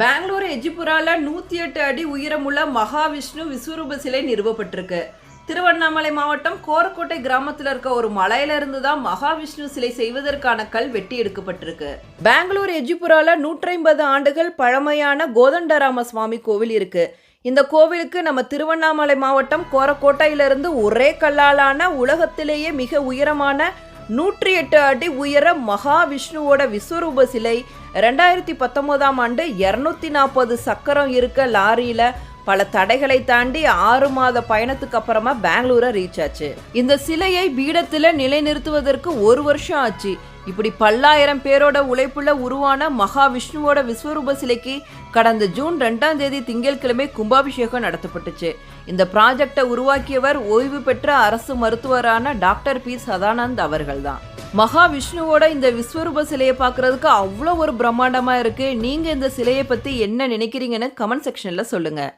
பெங்களூர் எஜிபுரால நூத்தி எட்டு அடி உயரமுள்ள மகாவிஷ்ணு விஸ்வரூப சிலை நிறுவப்பட்டிருக்கு. திருவண்ணாமலை மாவட்டம் கோரக்கோட்டை கிராமத்தில் இருக்க ஒரு மலையிலிருந்து தான் மகாவிஷ்ணு சிலை செய்வதற்கான கல் வெட்டி எடுக்கப்பட்டிருக்கு. பெங்களூர் எஜிபுரால நூற்றி ஆண்டுகள் பழமையான கோதண்டராம சுவாமி கோவில் இருக்கு. இந்த கோவிலுக்கு நம்ம திருவண்ணாமலை மாவட்டம் கோரக்கோட்டையிலிருந்து ஒரே கல்லாலான உலகத்திலேயே மிக உயரமான நூற்றி எட்டு அடி உயர மகாவிஷ்ணுவோட விஸ்வரூப சிலை. ரெண்டாயிரத்தி பத்தொன்பதாம் ஆண்டு இரநூத்தி நாற்பது சக்கரம் இருக்க லாரியில பல தடைகளை தாண்டி ஆறு மாத பயணத்துக்கு அப்புறமா பெங்களூரை ரீச் ஆச்சு. இந்த சிலையை பீடத்தில் நிலைநிறுத்துவதற்கு ஒரு வருஷம் ஆச்சு. இப்படி பல்லாயிரம் பேரோட உழைப்புள்ள உருவான மகாவிஷ்ணுவோட விஸ்வரூப சிலைக்கு கடந்த ஜூன் ரெண்டாம் தேதி திங்கட்கிழமை கும்பாபிஷேகம் நடத்தப்பட்டுச்சு. இந்த ப்ராஜெக்டை உருவாக்கியவர் ஓய்வு பெற்ற அரசு மருத்துவரான டாக்டர் பி சதானந்த் அவர்கள்தான். மகாவிஷ்ணுவோட இந்த விஸ்வரூப சிலையை பார்க்கறதுக்கு அவ்வளோ ஒரு பிரம்மாண்டமாக இருக்கு. நீங்கள் இந்த சிலையை பற்றி என்ன நினைக்கிறீங்கன்னு கமெண்ட் செக்ஷனில் சொல்லுங்கள்